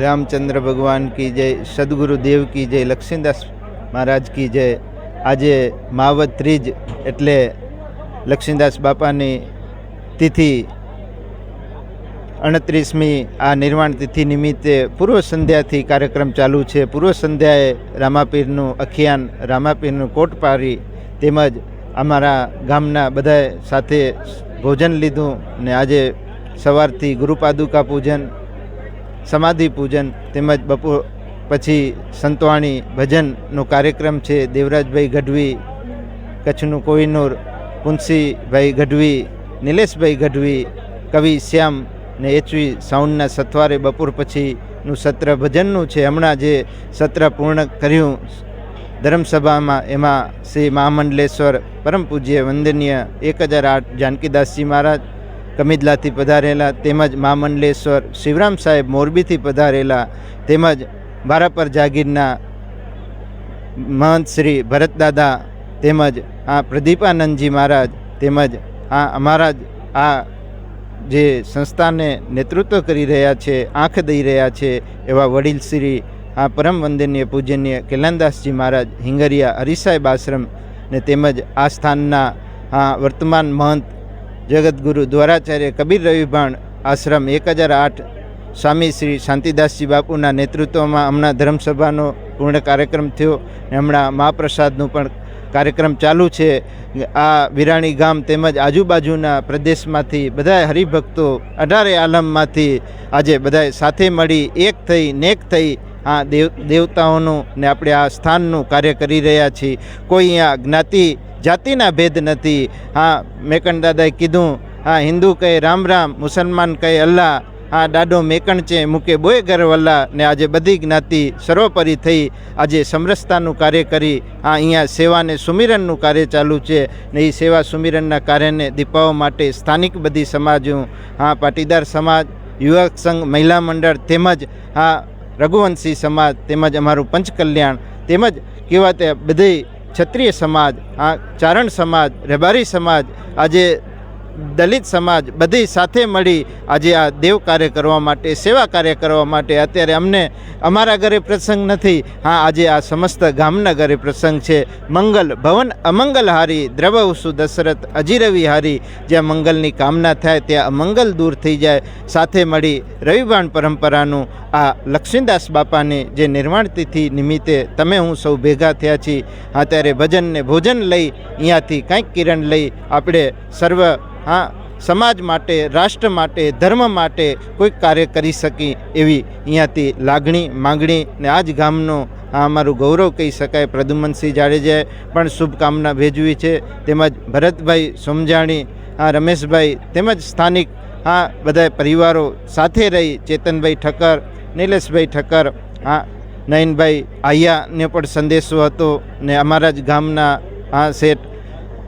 રામચંદ્ર ભગવાન કી જય સદગુરુ દેવ કી જય, લક્ષ્મીદાસ મહારાજ કી જય. આજે માવત ત્રીજ એટલે લક્ષ્મીદાસ બાપાની તિથિ અણત્રીસમી આ નિર્વાણ તિથિ નિમિત્તે પૂર્વ સંધ્યાથી કાર્યક્રમ ચાલુ છે. પૂર્વ સંધ્યાએ રામાપીરનું અખિયાન, રામાપીરનું કોટ પારી તેમજ અમારા ગામના બધાએ સાથે ભોજન લીધું ને આજે સવારથી ગુરુપાદુકા પૂજન સમાધિ પૂજન તેમજ બપોર પછી સંતવાણી ભજનનો કાર્યક્રમ છે. દેવરાજભાઈ ગઢવી, કચ્છનું કોહિનૂર પુંસીભાઈ ગઢવી, નિલેશભાઈ ગઢવી, કવિ શ્યામ ને એચવી સાઉન્ડના સથવારે બપોર પછીનું સત્ર ભજનનું છે. હમણાં જે સત્ર પૂર્ણ કર્યું ધર્મસભામાં, એમાં શ્રી મહામંડલેશ્વર પરમ પૂજ્ય વંદનીય એક હજાર આઠ જાનકીદાસજી મહારાજ કમિદલાથી પધારેલા તેમજ મા મંડલેશ્વર શિવરામ સાહેબ મોરબીથી પધારેલા તેમજ બારાપર જાગીરના મહંત શ્રી ભરતદાદા તેમજ આ પ્રદીપાનંદજી મહારાજ તેમજ આ અમારા જ આ જે સંસ્થાને નેતૃત્વ કરી રહ્યા છે, આંખ દઈ રહ્યા છે એવા વડીલ શ્રી આ પરમ વંદનીય પૂજનીય કેલાનદાસજી મહારાજ હિંગરિયા હરિસાહેબ આશ્રમ ને તેમજ આ સ્થાનના આ વર્તમાન મહંત જગતગુરુ દ્વારાચાર્ય કબીર રવિભાણ આશ્રમ એક હજાર આઠ સ્વામી શ્રી શાંતિદાસજી બાપુના નેતૃત્વમાં હમણાં ધર્મસભાનો પૂર્ણ કાર્યક્રમ થયો ને હમણાં મહાપ્રસાદનું પણ કાર્યક્રમ ચાલુ છે. આ વિરાણી ગામ તેમજ આજુબાજુના પ્રદેશમાંથી બધા હરિભક્તો અઢારે આલમમાંથી આજે બધાએ સાથે મળી એક થઈ નેક થઈ આ દેવ, દેવતાઓનું ને આપણે આ સ્થાનનું કાર્ય કરી રહ્યા છીએ. કોઈ અહીંયા જ્ઞાતિ જાતિના ભેદ નથી. હા, મેકણ દાદાએ કીધું, હા, હિન્દુ કહે રામ રામ, મુસલમાન કહે અલ્લાહ આ દાડો મેકણ છે, મૂકે બોય ગરવલ્લા ને આજે બધી જ્ઞાતિ સર્વોપરી થઈ, આજે સમરસતાનું કાર્ય કરી આ અહીંયા સેવાને સુમિરનનું કાર્ય ચાલુ છે, ને એ સેવા સુમિરનના કાર્યને દીપાવવા માટે સ્થાનિક બધી સમાજો, હા, પાટીદાર સમાજ, યુવક સંઘ, મહિલા મંડળ તેમજ આ રઘુવંશી સમાજ તેમજ અમારું પંચકલ્યાણ તેમજ કેવા તે બધી ક્ષત્રિય સમાજ આ ચારણ સમાજ રેબારી સમાજ આજે દલિત સમાજ બધી સાથે મળી આજે આ દેવ કાર્ય કરવા માટે, સેવા કાર્ય કરવા માટે અત્યારે અમને, અમારા ઘરે પ્રસંગ નથી. હા, આજે આ સમસ્ત ગામના ઘરે પ્રસંગ છે. મંગલ ભવન અમંગલ હારી દ્રવસુ દશરથ અજીરવિહારી જ્યાં મંગલની કામના થાય ત્યાં અમંગલ દૂર થઈ જાય. સાથે મળી રવિવાણ પરંપરાનું આ લક્ષ્મીદાસ બાપાની જે નિર્માણ તિથિ નિમિત્તે તમે હું સૌ ભેગા થયા છીએ. અત્યારે ભજનને ભોજન લઈ અહીંયાથી કંઈક કિરણ લઈ આપણે સર્વ હા, સમાજ માટે, રાષ્ટ્ર માટે, ધર્મ માટે કોઈક કાર્ય કરી શકી એવી અહીંયાથી લાગણી, માંગણી ને આ જ ગામનો આ અમારું ગૌરવ કહી શકાય પ્રદ્યુમનસિંહ જાડેજાએ પણ શુભકામના ભેજવી છે. તેમજ ભરતભાઈ સોમજાણી, આ રમેશભાઈ તેમજ સ્થાનિક આ બધા પરિવારો સાથે રહી ચેતનભાઈ ઠક્કર, નિલેશભાઈ ઠક્કર, આ નયનભાઈ આયાને પણ સંદેશો હતો ને અમારા જ ગામના આ શેઠ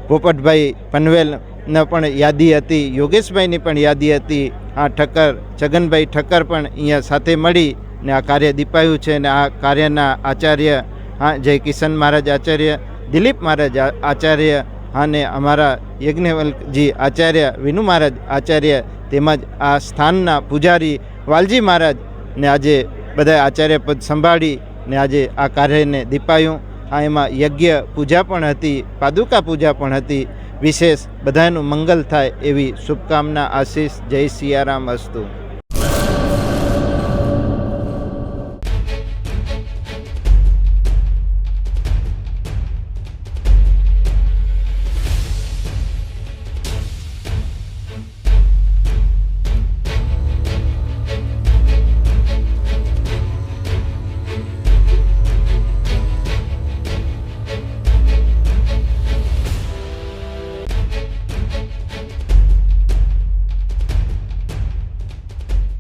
પોપટભાઈ પનવેલ ને પણ યાદી હતી, યોગેશભાઈની પણ યાદી હતી, આ ઠક્કર છગનભાઈ ઠક્કર પણ અહીંયા સાથે મળી ને આ કાર્ય દીપાયું છે ને આ કાર્યના આચાર્ય, હા જય કિશન મહારાજ આચાર્ય, દિલીપ મહારાજ આચાર્ય અને અમારા યજ્ઞવલ્કજી આચાર્ય, વિનુ મહારાજ આચાર્ય, તેમજ આ સ્થાનના પૂજારી વાલજી મહારાજ ને આજે બધા આચાર્ય પદ સંભાળી ને આજે આ કાર્યને દીપાયું. આ એમાં યજ્ઞ પૂજા પણ હતી, પાદુકા પૂજા પણ હતી. વિશેષ બધાનું મંગલ થાય એવી શુભકામના આશીષ જય સિયારામ અસ્તુ.